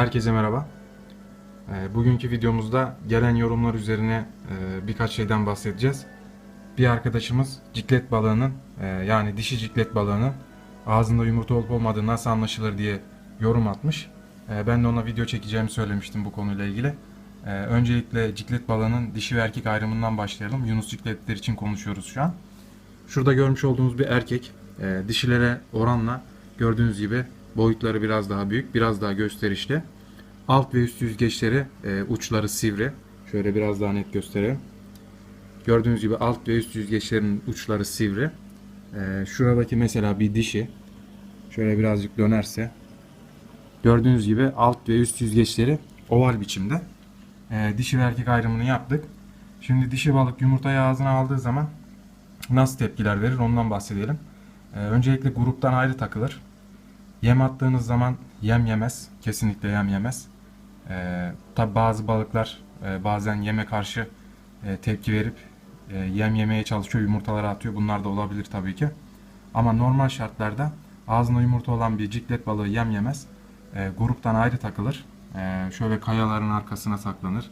Herkese merhaba. Ee, Bugünkü videomuzda gelen yorumlar üzerine e, birkaç şeyden bahsedeceğiz. Bir arkadaşımız ciklet balığının e, yani dişi ciklet balığının ağzında yumurta olup olmadığı nasıl anlaşılır diye yorum atmış. E, Ben de ona video çekeceğimi söylemiştim bu konuyla ilgili. Öncelikle ciklet balığının dişi ve erkek ayrımından başlayalım. Yunus cikletler için konuşuyoruz şu an. Şurada görmüş olduğunuz bir erkek. Dişilere oranla gördüğünüz gibi boyutları biraz daha büyük, biraz daha gösterişli. Alt ve üst yüzgeçleri, e, uçları sivri. Şöyle biraz daha net göstereyim. Gördüğünüz gibi alt ve üst yüzgeçlerin uçları sivri. E, şuradaki mesela bir dişi. Şöyle birazcık dönerse. Gördüğünüz gibi alt ve üst yüzgeçleri oval biçimde. E, dişi ve erkek ayrımını yaptık. Şimdi dişi balık yumurtayı ağzına aldığı zaman nasıl tepkiler verir ondan bahsedelim. Ee, öncelikle gruptan ayrı takılır. Yem attığınız zaman yem yemez. Kesinlikle yem yemez. Ee, Tabi bazı balıklar e, bazen yeme karşı e, tepki verip e, yem yemeye çalışıyor, yumurtaları atıyor. Bunlar da olabilir tabii ki. Ama normal şartlarda ağzında yumurta olan bir ciklet balığı yem yemez. E, gruptan ayrı takılır. E, şöyle kayaların arkasına saklanır.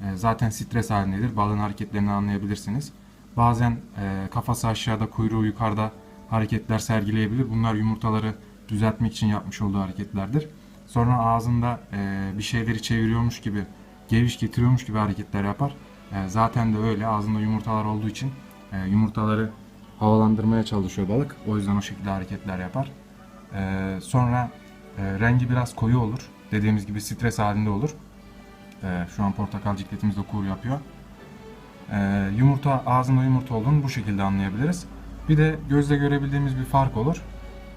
E, zaten stres halindedir. Balığın hareketlerini anlayabilirsiniz. Bazen e, kafası aşağıda, kuyruğu yukarıda hareketler sergileyebilir. Bunlar yumurtaları düzeltmek için yapmış olduğu hareketlerdir. Sonra ağzında e, bir şeyleri çeviriyormuş gibi, geviş getiriyormuş gibi hareketler yapar. E, zaten de öyle. Ağzında yumurtalar olduğu için e, yumurtaları havalandırmaya çalışıyor balık. O yüzden o şekilde hareketler yapar. E, sonra e, rengi biraz koyu olur. Dediğimiz gibi stres halinde olur. E, şu an portakal cikletimiz de kur yapıyor. Ee, yumurta ağzında yumurta olduğunu bu şekilde anlayabiliriz. Bir de gözle görebildiğimiz bir fark olur.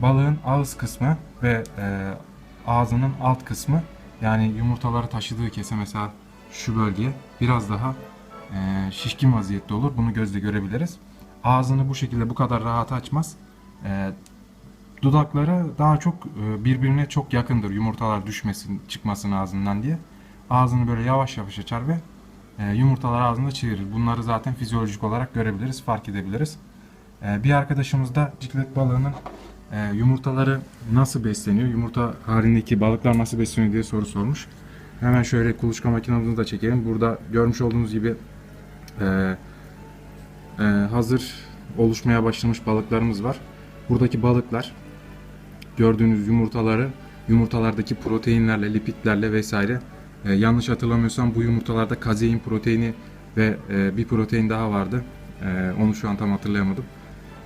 Balığın ağız kısmı ve e, ağzının alt kısmı yani yumurtaları taşıdığı kese mesela şu bölge biraz daha e, şişkin vaziyette olur. Bunu gözle görebiliriz. Ağzını bu şekilde bu kadar rahat açmaz. E, dudakları daha çok e, birbirine çok yakındır yumurtalar düşmesin çıkmasın ağzından diye. Ağzını böyle yavaş yavaş açar ve e, yumurtalar ağzında çevirir. Bunları zaten fizyolojik olarak görebiliriz, fark edebiliriz. E, bir arkadaşımız da ciklet balığının e, yumurtaları nasıl besleniyor, yumurta halindeki balıklar nasıl besleniyor diye soru sormuş. Hemen şöyle kuluçka makinamızı da çekelim. Burada görmüş olduğunuz gibi e, e, hazır oluşmaya başlamış balıklarımız var. Buradaki balıklar gördüğünüz yumurtaları yumurtalardaki proteinlerle, lipidlerle vesaire e, yanlış hatırlamıyorsam bu yumurtalarda kazein proteini ve e, bir protein daha vardı. E, onu şu an tam hatırlayamadım.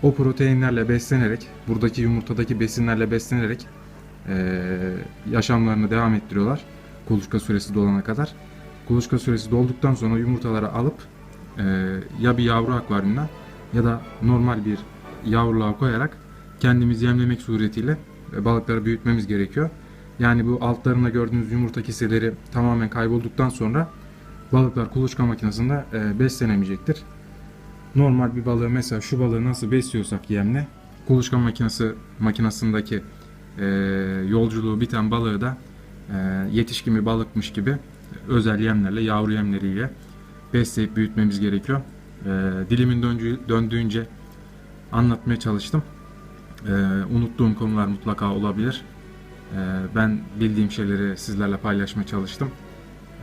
O proteinlerle beslenerek, buradaki yumurtadaki besinlerle beslenerek e, yaşamlarını devam ettiriyorlar. Kuluçka süresi dolana kadar. Kuluçka süresi dolduktan sonra yumurtaları alıp e, ya bir yavru akvaryumuna ya da normal bir yavruluğa koyarak kendimiz yemlemek suretiyle balıkları büyütmemiz gerekiyor. Yani bu altlarında gördüğünüz yumurta keseleri tamamen kaybolduktan sonra balıklar kuluçka makinesinde beslenemeyecektir. Normal bir balığı mesela şu balığı nasıl besliyorsak yemle kuluçka makinesi makinesindeki e, yolculuğu biten balığı da e, yetişkin bir balıkmış gibi özel yemlerle yavru yemleriyle besleyip büyütmemiz gerekiyor. E, dilimin döndüğü, döndüğünce anlatmaya çalıştım. E, unuttuğum konular mutlaka olabilir. Ee, Ben bildiğim şeyleri sizlerle paylaşmaya çalıştım.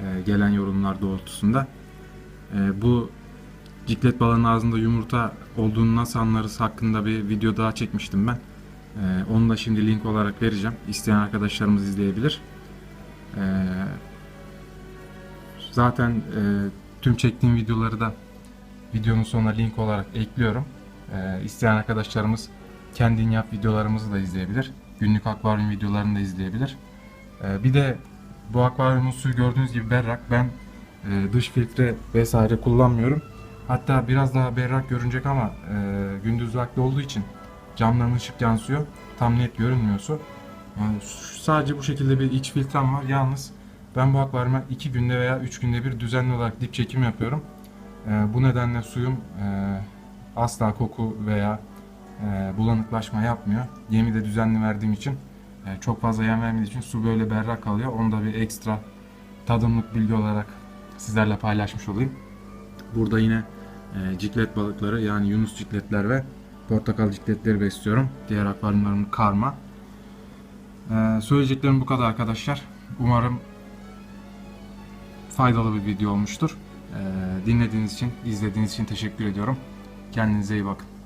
Ee, Gelen yorumlar doğrultusunda. Ee, Bu ciklet balığının ağzında yumurta olduğunu nasıl anlarız hakkında bir video daha çekmiştim ben. Ee, Onu da şimdi link olarak vereceğim. İsteyen arkadaşlarımız izleyebilir. Ee, Zaten e, tüm çektiğim videoları da videonun sonuna link olarak ekliyorum. Ee, İsteyen arkadaşlarımız kendin yap videolarımızı da izleyebilir. Günlük akvaryum videolarını da izleyebilir. Ee, bir de bu akvaryumun suyu gördüğünüz gibi berrak. Ben e, dış filtre vesaire kullanmıyorum. Hatta biraz daha berrak görünecek ama e, gündüz vakti olduğu için camdan ışık yansıyor. Tam net görünmüyor su. Yani sadece bu şekilde bir iç filtrem var. Yalnız ben bu akvaryuma 2 günde veya 3 günde bir düzenli olarak dip çekim yapıyorum. E, bu nedenle suyum e, asla koku veya e, bulanıklaşma yapmıyor. Yemi de düzenli verdiğim için e, çok fazla yem vermediği için su böyle berrak kalıyor. Onu da bir ekstra tadımlık bilgi olarak sizlerle paylaşmış olayım. Burada yine e, ciklet balıkları yani yunus cikletler ve portakal cikletleri besliyorum. Diğer akvaryumlarım karma. E, söyleyeceklerim bu kadar arkadaşlar. Umarım faydalı bir video olmuştur. Ee, dinlediğiniz için, izlediğiniz için teşekkür ediyorum. Kendinize iyi bakın.